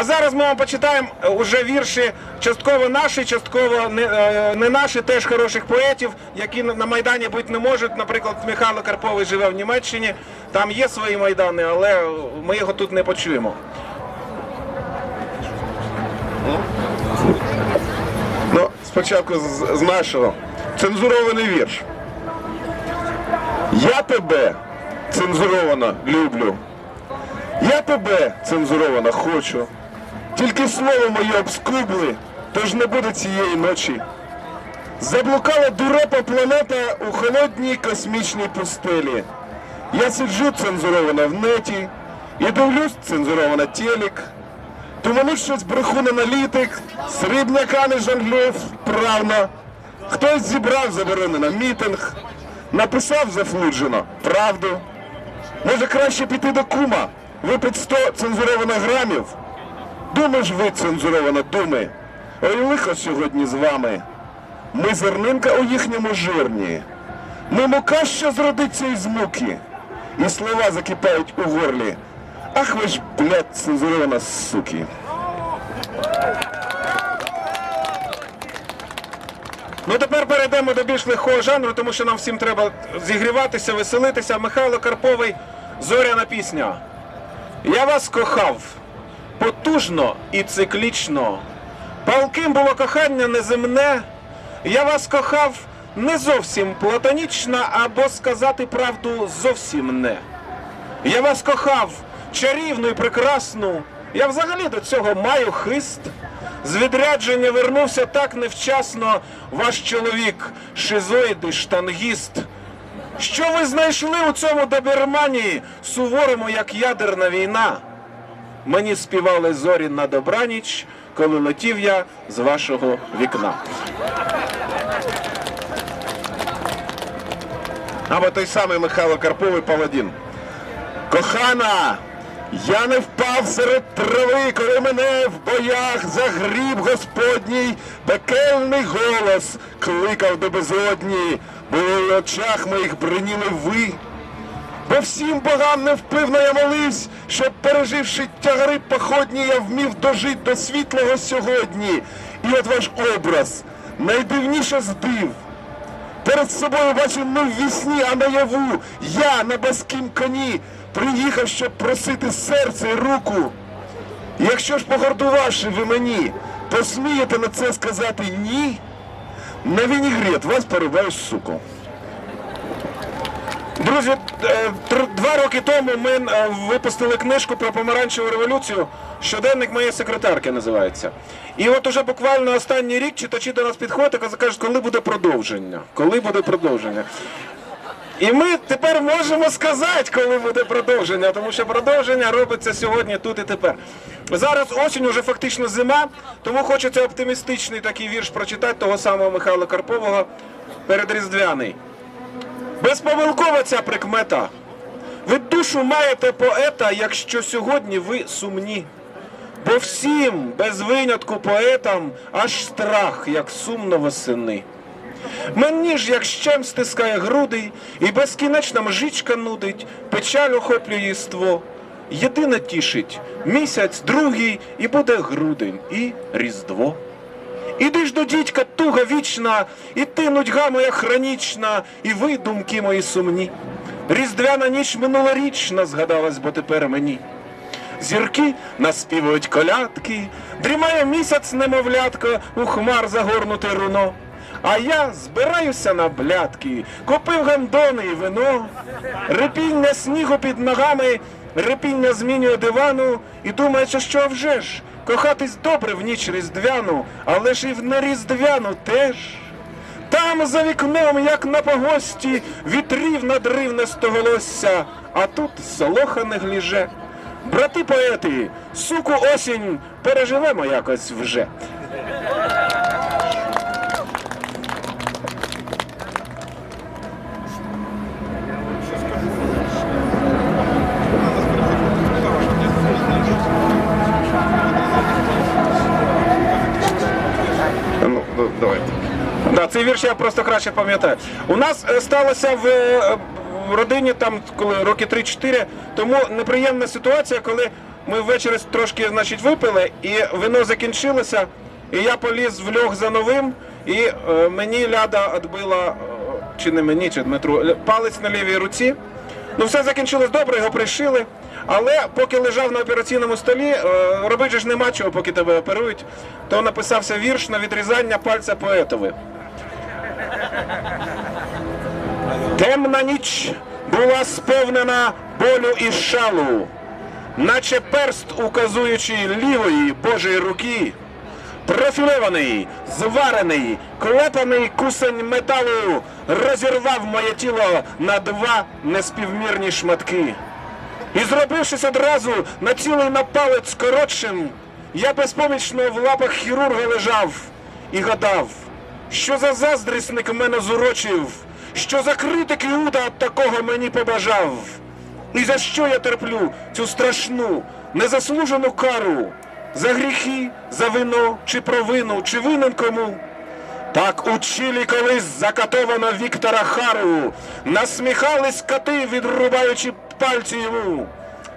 А зараз ми вам почитаємо е, уже вірші частково наші, частково не, е, не наші, теж хороших поетів, які на Майдані бути не можуть. Наприклад, Михайло Карповий живе в Німеччині, там є свої майдани, але ми його тут не почуємо. Ну, спочатку з, з нашого. Цензурований вірш. Я тебе цензуровано люблю. Я тебе цензуровано хочу. Тільки слово моє обскубли, тож не буде цієї ночі. Заблукала дурепа планета у холодній космічній пустелі. Я сиджу цензуровано в неті і дивлюсь цензуровано телек. Думаю, щось брехун аналітик, з рибняками жонглює вправно. Хтось зібрав заборонено мітинг, написав зафлуджено правду. Може краще піти до кума, випить 100 цензуровано грамів. Думаєш ви цензуровано думи. Ой, лихо сьогодні з вами. Ми зернинка у їхньому жирні. Ми мука, що зродиться із муки. І слова закипають у горлі. Ах ви ж, блядь, цензурована суки. Ну тепер перейдемо до більш легкого жанру, тому що нам всім треба зігріватися, веселитися. Михайло Карповий, зоряна пісня. Я вас кохав потужно і циклічно. Палким було кохання неземне. Я вас кохав не зовсім платонічно, або сказати правду зовсім не. Я вас кохав чарівну і прекрасну. Я взагалі до цього маю хист. З відрядження вернувся так невчасно ваш чоловік, шизоїд і штангіст. Що ви знайшли у цьому добермані, суворому, як ядерна війна? Мені співали зорі на добраніч, коли летів я з вашого вікна. Або той самий Михайло Карповий Паладін. Кохана, я не впав серед трави, коли мене в боях загріб Господній, пекельний голос кликав до безодні, бо в очах моїх бриніли ви. Бо всім богам невпивно я молився, щоб переживши тягари походні, я вмів дожити до світлого сьогодні. І от ваш образ найдивніше з див. Перед собою бачу не в вісні, а наяву. Я на баскім коні приїхав, щоб просити серце і руку. Якщо ж погордувавши ви мені, посмієте на це сказати ні, на вінігрет вас порубаю суку. Друзі, е, два роки тому ми е, випустили книжку про помаранчеву революцію. Щоденник моєї секретарки називається. І от уже буквально останній рік читачі до нас підходять і кажуть, коли буде продовження. Коли буде продовження. І ми тепер можемо сказати, коли буде продовження, тому що продовження робиться сьогодні, тут і тепер. Зараз осінь, уже фактично зима, тому хочеться оптимістичний такий вірш прочитати того самого Михайла Карпового передріздвяний. Безпомилкова ця прикмета. Ви душу маєте поета, якщо сьогодні ви сумні. Бо всім, без винятку поетам, аж страх, як сумно восени. Мені ж, як щем стискає груди, і безкінечна мжичка нудить, печаль охоплює єство. Єдине тішить місяць, другий, і буде грудень, і різдво. Іди ж до дідька туга вічна, і ти нудьга моя хронічна, і ви, думки мої сумні. Різдвяна ніч минулорічна згадалась, бо тепер мені. Зірки наспівують колядки, дрімає місяць немовлятко, у хмар загорнуте руно. А я збираюся на блядки, купив гандони і вино, репіння снігу під ногами, репіння змінює дивану, і думає, що що вже ж, кохатись добре в ніч різдвяну, але ж і в неріздвяну теж. Там за вікном, як на погості, вітрів надривне стоголосся, а тут солоха не гліже. Брати поети, суку осінь переживемо якось вже. Ну. Да, цей вірш я просто краще пам'ятаю. У нас е, сталося в, е, в родині там, коли роки 3-4, тому неприємна ситуація, коли ми ввечері трошки значить, випили, і вино закінчилося, і я поліз в льох за новим, і е, мені ляда відбила, е, чи не мені, чи Дмитру, палець на лівій руці. Ну, все закінчилось добре, його пришили. Але поки лежав на операційному столі, е, робити ж нема чого, поки тебе оперують, то написався вірш на відрізання пальця поетові. Темна ніч була сповнена болю і шалу, наче перст, указуючи лівої Божої руки, профільований, зварений, клепаний кусень металу розірвав моє тіло на два неспівмірні шматки. І зробившись одразу на цілий на палець коротшим, я безпомічно в лапах хірурга лежав і гадав, що за заздрісник мене зурочив, що за критик Іуда такого мені побажав. І за що я терплю цю страшну, незаслужену кару? За гріхи, за вино чи провину, чи винен кому? Так учили колись закатовано Віктора Хару, насміхались коти, відрубаючи пальці йому.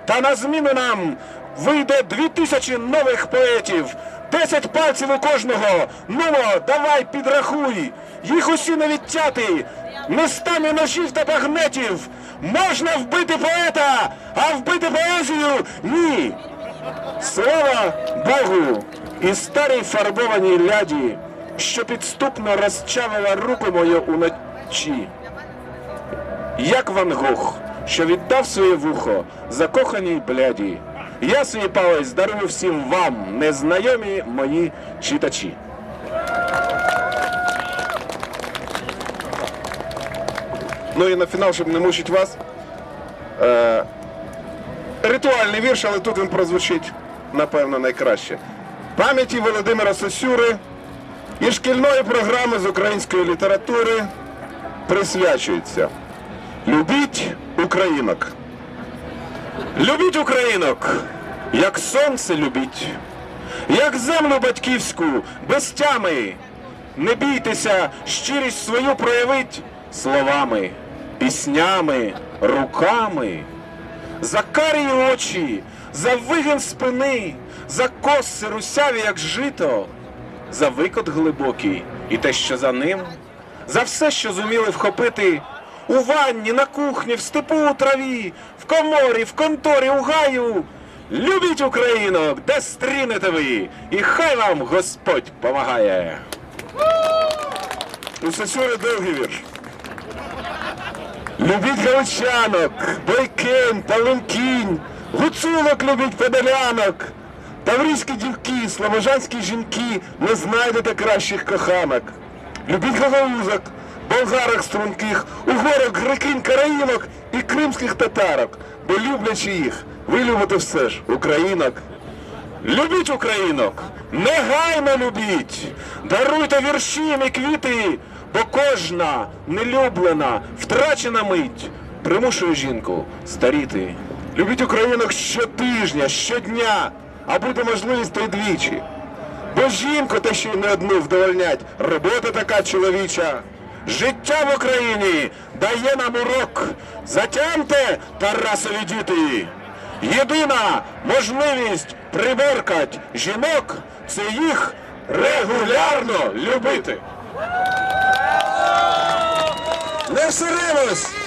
Та на зміну нам вийде дві тисячі нових поетів, десять пальців у кожного. Нумо, давай підрахуй, їх усі не відтяти, містами ножів та багнетів. Можна вбити поета, а вбити поезію ні. Слава Богу і старій фарбованій ляді, що підступно розчавила руку мою уночі. Як Ван Гог, що віддав своє вухо закоханій бляді. Я свій палець дарую всім вам, незнайомі мої читачі. Ну і на фінал, щоб не мучити вас. Е, ритуальний вірш, але тут він прозвучить, напевно, найкраще. Пам'яті Володимира Сосюри і шкільної програми з української літератури присвячується. Любіть українок. Любіть українок, як сонце любіть, як землю батьківську, без тями. Не бійтеся щирість свою проявить словами, піснями, руками. За карі очі, за вигин спини, за коси русяві, як жито, за викот глибокий і те, що за ним, за все, що зуміли вхопити у ванні, на кухні, в степу у траві, в коморі, в конторі, у гаю. Любіть українок, де стрінете ви, і хай вам Господь помагає. У Сосюри довгий вірш. Любіть галичанок, бойкень та лемкінь, гуцулок любіть подолянок. Таврійські дівки, слобожанські жінки, не знайдете кращих коханок. Любіть гагаузок, болгарок струнких, угорок, грекинь, караїнок і кримських татарок, бо люблячи їх, ви любите все ж українок. Любіть українок, негайно любіть, даруйте вірші і квіти, бо кожна нелюблена, втрачена мить примушує жінку старіти. Любіть українок щотижня, щодня, а буде можливість й двічі. Бо жінку та ще й не одну вдовольнять, робота така чоловіча. Життя в Україні дає нам урок. Затямте, Тарасові діти. Єдина можливість приборкать жінок це їх регулярно любити. Не всеримось!